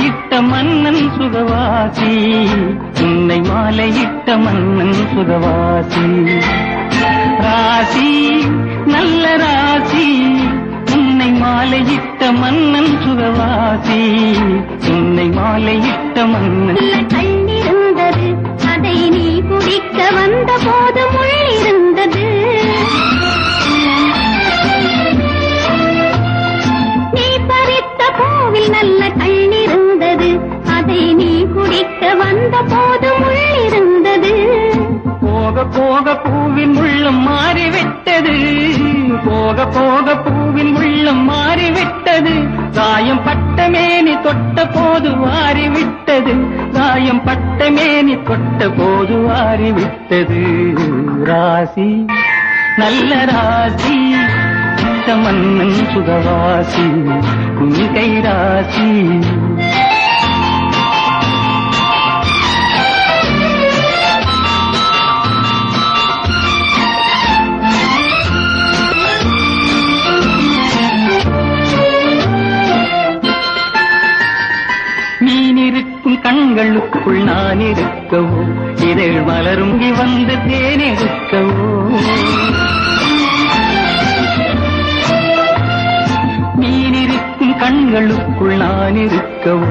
மாலையிட்ட மன்னன் சுகவாசி. உன்னை மாலையிட்ட மன்னன் சுகவாசி. ராசி நல்ல ராசி. உன்னை மாலையிட்ட மன்னன் சுகவாசி. உன்னை மாலையிட்ட மன்னன் கண்ணிருந்தது. அதை நீ குடிக்க வந்த போது முள்ளிருந்தது நல்ல நீ வந்த போது முள்ளிருந்தது போக போக பூவின் உள்ளம் மாறிவிட்டது. போக போக பூவின் உள்ளம் மாறிவிட்டது. காயம் பட்ட மேனி தொட்ட போது வாரிவிட்டது. காயம் பட்ட மேனி தொட்ட போது வாரிவிட்டது. ராசி நல்ல ராசி மன்னன் சுகவாசி குங்கை ராசி. இருக்கும் கண்களுக்குள் நான் இருக்கவோ இதழ் மலருங்கி வந்து தேனிருக்கவோ? மீனிருக்கும் கண்களுக்குள் நான் இருக்கவோ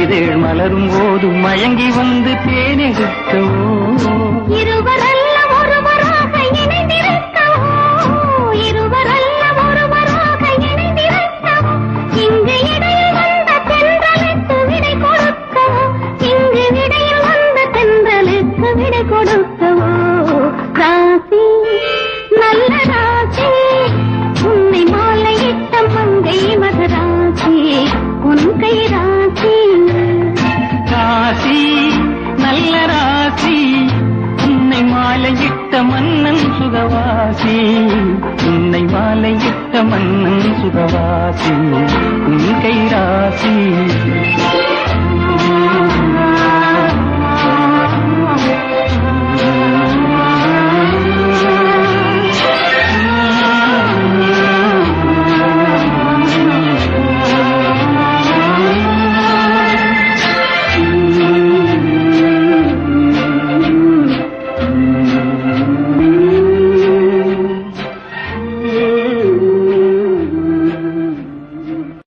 இதழ் மலரும் போது மயங்கி வந்து தேனிருக்கவோ? இருவரும் சுகவாசி. உன்னை மாலையிட்ட மன்னன் சுகவாசி. உன்னை மாலையிட்ட மன்னன் சுகவாசி. உன் கைராசி